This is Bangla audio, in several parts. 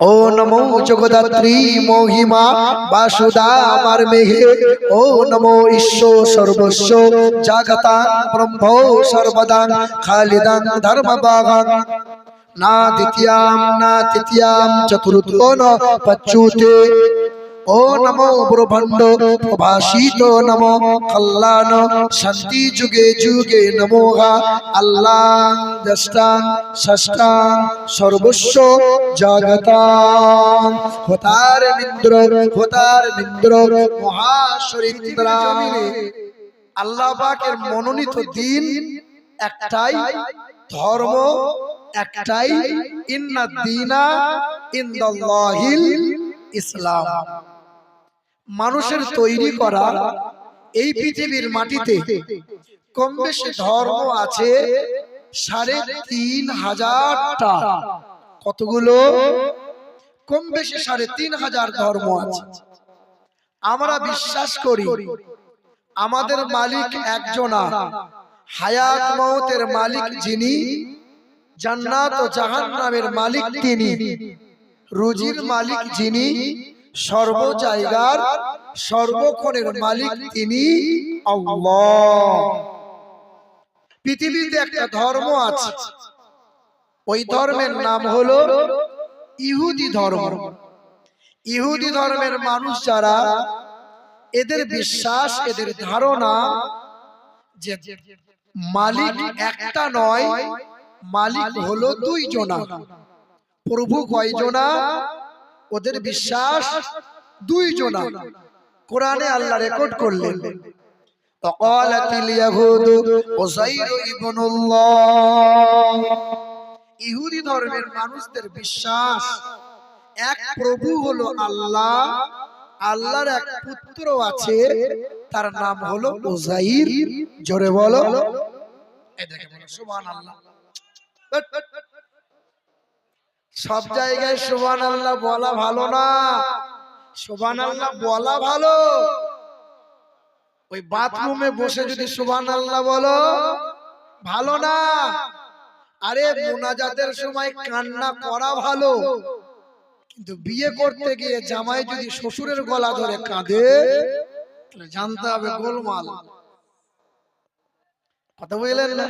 ও নমো জগদাত্রী মহিমা, বাসুদা আমার মেহে। ও নমো ঈশ্ব সর্বস্ব, জাগতাং ব্রহ্ম সর্বদাং, খালিদাং ধর্মবাগাং না দ্বিতীয়াম, না তৃতীয়াম, চতুর্থ পচ্যুতে ও নমো ব্রহ্মাণ্ড প্রভাসিত নম কল্যাণ। শান্তি যুগে যুগে নমো আল্লাহ দষ্টাং ষষ্ঠাং সর্বস্ব জগতাং হতার মিন্দ্র হতার মিন্দ্র আল্লাহ মনোনীত দিন একটাই ধর্ম, একটাই ইন্না দিনা ইন্দাল্লাহিল ইসলাম। মানুষের তৈরি করা এই পৃথিবীর মাটিতে কম বেশি ধর্ম আছে সাড়ে তিন হাজারটা। কতগুলো? কম বেশি সাড়ে তিন হাজার ধর্ম আছে। আমরা বিশ্বাস করি। আমাদের মালিক একজনা। হায়াত মৌতের মালিক যিনি জান্নাত ও জাহান্নামের মালিক তিনি। রুজির মালিক যিনি সর্ব জায়গার সর্বক্ষণের মালিক তিনি পৃথিবীতে একটা ধর্ম আছে। ওই ধর্মের নাম হলো ইহুদি ধর্ম। ইহুদি ধর্মের মানুষ যারা এদের বিশ্বাস এদের ধারণা যে মালিক একটা নয় মালিক হলো দুই জনা প্রভু কয়জনা ওদের বিশ্বাস দুই জনা কোরআনে আল্লাহ রেকর্ড করলেন وقالت اليهود عزير ابن الله ইহুদি ধর্মের মানুষদের বিশ্বাস এক প্রভু হলো আল্লাহ আল্লাহর এক পুত্র আছে তার নাম হলো ওজাইর জোরে বলো এই দেখে বলো সুবহানাল্লাহ সব জায়গায় সুবান আল্লাহ বলা ভালো না। সুবান আল্লাহ বলা ভালো। ওই বাথরুমে বসে যদি সুবান আল্লাহ বলো ভালো না। আরে মোনাজাতের সময় কান্না করা ভালো। কিন্তু বিয়ে করতে গিয়ে জামাই যদি শ্বশুরের গলা ধরে কাঁদে তাহলে জানতে হবে গোলমাল। কথা বুঝলেন না?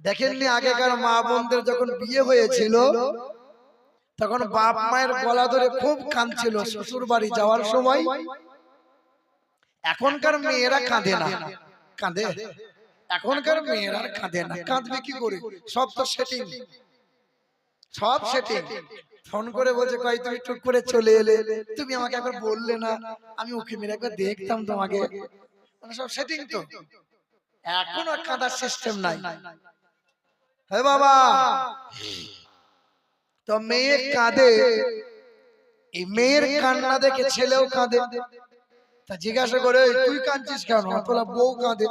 দেখেননি আগেকার মা বোনদের যখন বিয়ে হয়েছিল তখন বাপ মায়ের গলা ধরে খুব কাঁদছিল শ্বশুর বাড়ি যাওয়ার সময়। এখনকার মেয়েরা কাঁদে না। কাঁদে এখনকার মেয়েরা কাঁদে না। কাঁদবে কি করে? সব তো সেটিং সব সেটিং ফোন করে বলছে কই তুমি টুক করে চলে এলে তুমি আমাকে একবার বললে না আমি ওকে মেরে একবার দেখতাম তোমাকে। মানে সব সেটিং তো। এখন আর কাঁদার সিস্টেম নাই। হে বাবা। তো মেয়ে কাঁদে এই মেয়ের কান্না দেখে ছেলেও কাঁদে। তা জিজ্ঞাসা করে তুই কাঁদছিস কেন? তোলা বউ কাঁদে।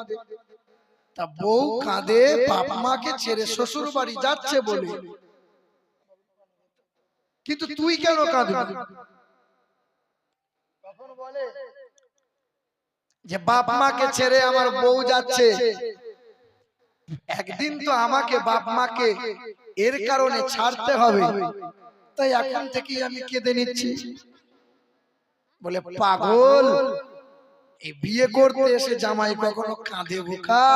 তা বউ কাঁদে, বাপ মাকে ছেড়ে শ্বশুর বাড়ি যাচ্ছে বলে। কিন্তু তুই কেন কাঁদবি? যে বাপ মাকে ছেড়ে আমার বউ যাচ্ছে। একদিন তো আমাকে বাপ মাকে এর কারণে ছাড়তে হবে। তাই এখন থেকেই আমি কেঁদে নিচ্ছি। বলে পাগল এই বিয়ে করতে এসে জামাই কখনো কাঁদে বোকা।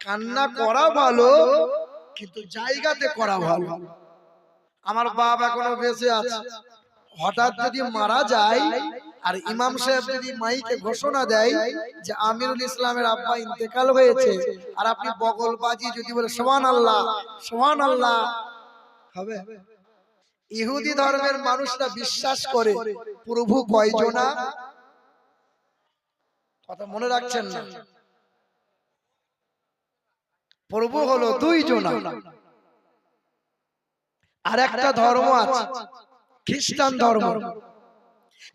কান্না করা ভালো কিন্তু জায়গাতে করা ভালো। আমার বাপ এখনও বেঁচে আছে। হঠাৎ যদি মারা যায় আর ইমাম সাহেব যদি মাইকে ঘোষণা দেয় যে আমিরুল ইসলামের আব্বা ইন্তেকাল হয়েছে আর আপনি বগল বাজি যদি বলে সোহান আল্লাহ সোহান আল্লাহ হবে? ইহুদি ধর্মের মানুষরা বিশ্বাস করে প্রভু কয়জনা কথা মনে রাখছেন না? প্রভু হলো দুই জনা। আর একটা ধর্ম আছে খ্রিস্টান ধর্ম।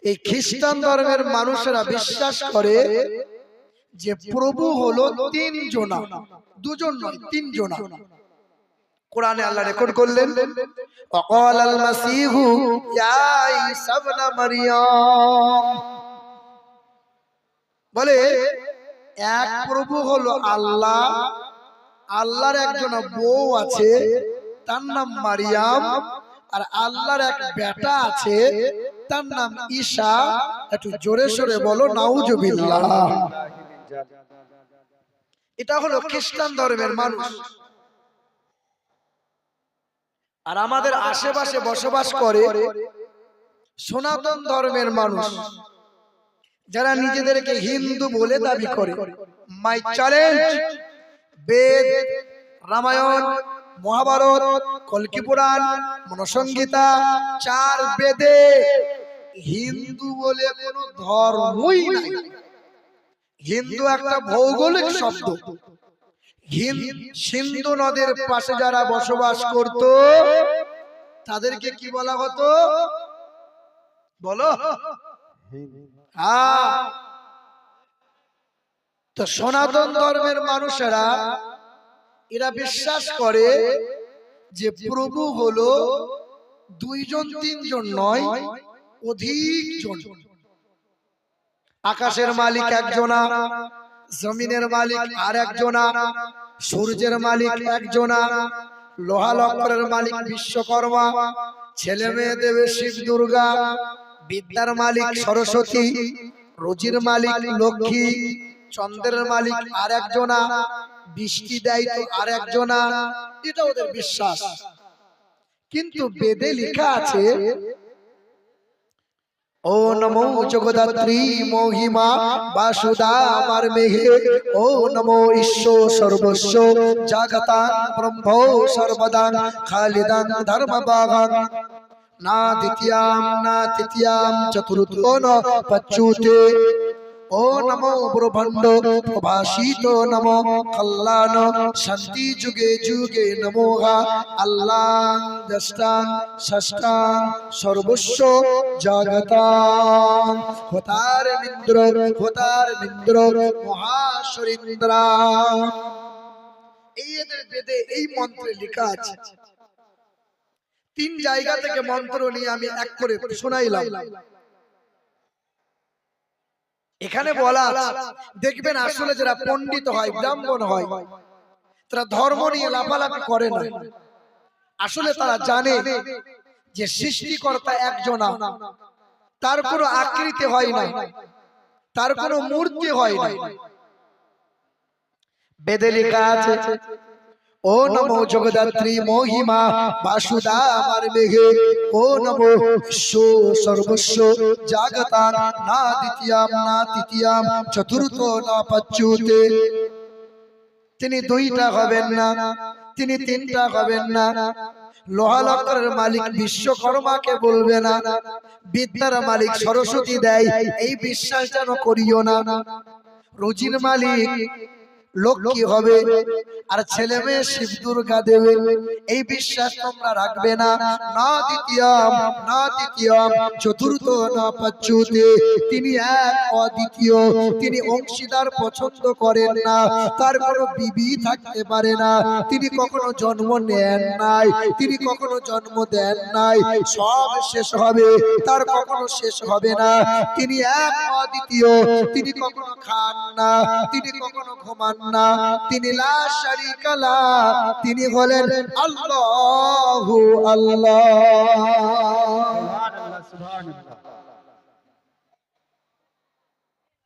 এই খ্রিস্টান ধর্মের মানুষেরা বিশ্বাস করে যে প্রভু হলো তিন জনা। দুজন নয়, তিন জনা। কোরআনে আল্লাহ রেকর্ড করলেন, অকল আল মাসিহু ইয়া ঈসা ইবন বলে, এক প্রভু হলো আল্লাহ, আল্লাহর একজন বউ আছে, তার নাম মারিয়াম, আর আল্লাহর এক বেটা আছে তার নাম ঈশা। একটু জোরে সোরে বলো নাউজুবিল্লাহ। এটা হলো খ্রিস্টান ধর্মের মানুষ। আর আমাদের আশেপাশে বসবাস করে সনাতন ধর্মের মানুষ। যারা নিজেদেরকে হিন্দু বলে দাবি করে। মাই চ্যালেঞ্জ বেদ রামায়ণ মহাভারত কল্কি পুরাণ মনসংগীতা চার বেদে। হিন্দু বলে কোনো ধর্মই নাই। হিন্দু একটা ভৌগোলিক শব্দ। সিন্ধু নদের পাশে যারা বসবাস করত তাদেরকে কি বলা হতো? বলো তো সনাতন ধর্মের মানুষেরা এরা বিশ্বাস করে যে প্রভু হলো দুইজন তিনজন নয়। অধিক জন। আকাশের মালিক একজনা জমিনের মালিক আর একজনা সূর্যের মালিক একজনা লোহা লক্করের মালিক বিশ্বকর্মা ছেলে মেয়ে দেবে শিব দুর্গা বিদ্যার মালিক সরস্বতী রোজির মালিক লক্ষ্মী চন্দ্রের মালিক আর একজনা বৃষ্টি দেয় তো আর একজনা এটা ওদের বিশ্বাস। কিন্তু বেদে লেখা আছে ও নমো জগদাত্রী মহিমা বাসুদা আমার মেহে ও নমো ঈশ্ব সর্বস্ব জাগতা ব্রহ্ম সর্বদা খালিদান ধর্ম বাগান না দ্বিতীয়াম না তৃতীয়াম চতুর্থ পচ্যুতে ও নমো ব্রহ্মাণ্ড প্রভাসিত নমো কল্যাণ। শান্তি যুগে যুগে নমো হা আল্লাহ সর্বস্ব এই মন্ত্রে লেখা আছে। তিন জায়গা থেকে মন্ত্র নিয়ে আমি এক করে শোনাইলাম। এখানে বলা দেখবেন আসলে যারা পণ্ডিত হয় ব্রাহ্মণ হয় তারা ধর্ম নিয়ে লাফালাফি করে না। আসলে তারা জানে যে সৃষ্টিকর্তা একজনা। তার কোনো আকৃতি হয় না। তার কোনো মূর্তি হয় না। বেদে লেখা আছে ও নমো জগদাত্রী মহিমা, বাসুদা আমার মেঘে। ও নমো বিশ্ব সর্বস্ব জাগতা না দ্বিতীয়াম, না তৃতীয়াম, চতুর্থ না পচ্যুতে তিনি দুইটা হবেন না, তিনি তিনটা হবেন না। লোহা লক্করের মালিক বিশ্বকর্মাকে বলবে না, বিদ্যার মালিক সরস্বতী দেয়, এই বিশ্বাস যেন করিও না। রুজির মালিক লক্ষ্মী হবে? আর ছেলে মেয়ে শিব দুর্গা দেবে এই বিশ্বাস তোমরা রাখবে না। না। দ্বিতীয়ম না তৃতীয়ম চতুর্থ না পচ্যুতে তিনি এক অদ্বিতীয়। তিনি অংশীদার পছন্দ করেন না। তার কোনো বিবি থাকতে পারে না। তিনি কখনো জন্ম নেন নাই। তিনি কখনো জন্ম দেন নাই। সব শেষ হবে। তার কখনো শেষ হবে না। তিনি এক অদ্বিতীয়। তিনি কখনো খান না। তিনি কখনো ঘুমান না, তিনি তিনি হলেন আল্লাহু আল্লাহ।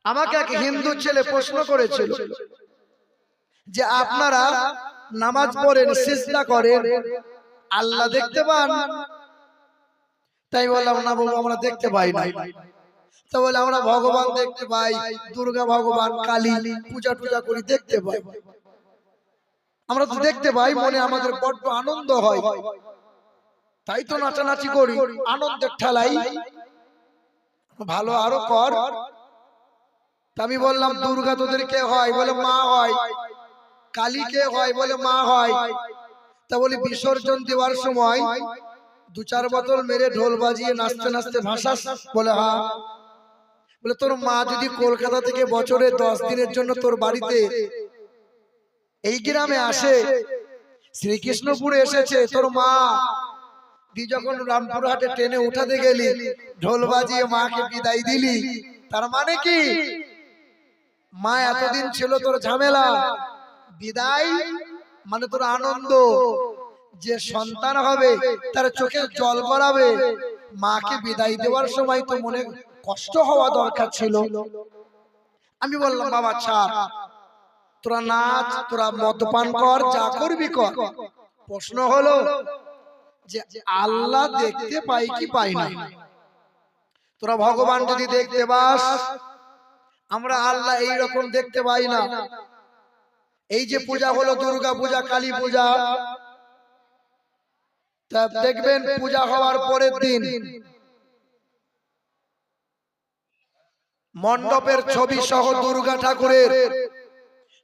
আমাকে এক হিন্দু ছেলে প্রশ্ন করেছিল যে, আপনারা নামাজ পড়েন, সিজদা করেন, আল্লাহ দেখতে পান? তাই বললাম, না বলব, আমরা দেখতে পাই না তো বলে আমরা ভগবান দেখতে পাই, দুর্গা ভগবান, কালী পূজা টুজা করি দেখতে পাই। আমরা তো দেখতে পাই, মনে আমাদের বড্ড আনন্দ হয়। তাই তো নাচানাচি করি, আনন্দের ঠেলাই। ভালো আরও কর। আমি বললাম, দুর্গা তোদের কে হয়? বলে, মা হয়। কালী কে হয়? বলে, মা হয়। তা বলি, বিসর্জন দেওয়ার সময় দু চার বোতল মেরে ঢোল বাজিয়ে নাচতে নাচতে ভাসাস। বলে হ্যাঁ। বলে, তোর মা যদি কলকাতা থেকে বছরে দশ দিনের জন্য তোর বাড়িতে এই গ্রামে আসে, শ্রীকৃষ্ণপুরে এসেছে, তোর মা দি যখন রামপুরহাটে ট্রেনে উঠাতে গেলি, ঢোল বাজিয়ে মাকে বিদায় দিলি, তার মানে কি? মা এতদিন ছিল তোর ঝামেলা। বিদায় মানে তোর আনন্দ। যে সন্তান হবে, তার চোখে জল গড়াবে মাকে বিদায় দেওয়ার সময় তো মনে কষ্ট হওয়া দরকার ছিল। আমি বললাম, বাবা, ছাড়। তোরা নাচ, তোরা মদপান কর, যা করবি কর। প্রশ্ন হলো যে, আল্লাহ দেখতে পাই কি পাই না? তোরা ভগবান যদি দেখতে পাস, আমরা আল্লাহ এই রকম দেখতে পাই না। এই যে পূজা হলো দুর্গা পূজা, কালী পূজা। দেখবেন, পূজা হওয়ার পরের দিন মণ্ডপের ছবি সহ দুর্গা ঠাকুরের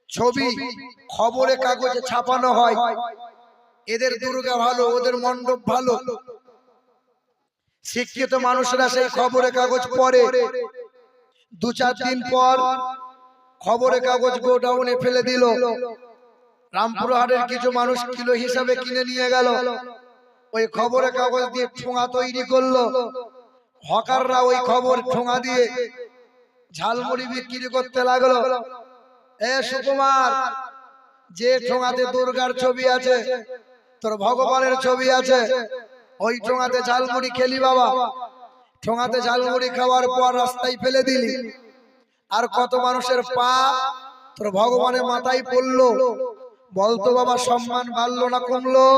ছবি, খবরে কাগজে ছাপানো হয়। এদের দুর্গা ভালো, ওদের মণ্ডপ ভালো। শিক্ষিত মানুষরা সেই খবরে কাগজ পড়ে। দু চার দিন পর খবরে কাগজ গোডাউনে ফেলে দিল। রামপুরহাটের কিছু মানুষ কিলো হিসাবে কিনে নিয়ে গেল। ওই খবরে কাগজ দিয়ে ঠোঙা তৈরি করল। হকাররা ওই খবর ঠোঙা দিয়ে ঝালমুড়ি বিক্রি করতে লাগল। এ সুকুমার, যে ঠোঙাতে দুর্গার ছবি আছে, তোর ভগবানের ছবি আছে, ওই ঠোঙাতে ঝালমুড়ি খেলি বাবা। ঠোঙাতে ঝালমুড়ি খাওয়ার পর রাস্তায় ফেলে দিলি। আর কত মানুষের পা তোর ভগবানের মাথায় পড়ল। বলতো বাবা, সম্মান বাড়লো না, কমলো।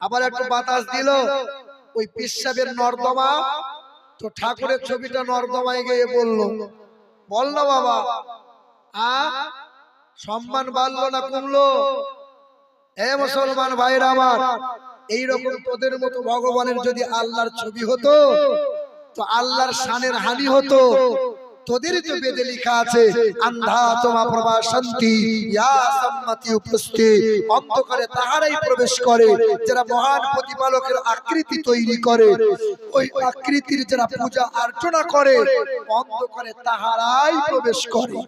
আবার একটু বাতাস দিল। ওই পিসাবের নর্দমা তো ঠাকুরের ছবিটা নর্দমায় গিয়ে বলল, বল না বাবা, আ? সম্মান বাড়লো না কমলো? এ মুসলমান ভাইরা আমার, এইরকম তোদের মতো ভগবানের যদি আল্লাহর ছবি হতো, তো আল্লাহর সানের হানি হতো। তোদের তো বেদে লেখা আছে আন্ধা তোমা প্রভা শান্তি ইয়া সম্মতি উপস্থিত অন্ধকারে তাহারাই প্রবেশ করে যারা মহান প্রতিপালকের আকৃতি তৈরি করে ওই আকৃতির যারা পূজা অর্চনা করে অন্ধকারে তাহারাই প্রবেশ করে।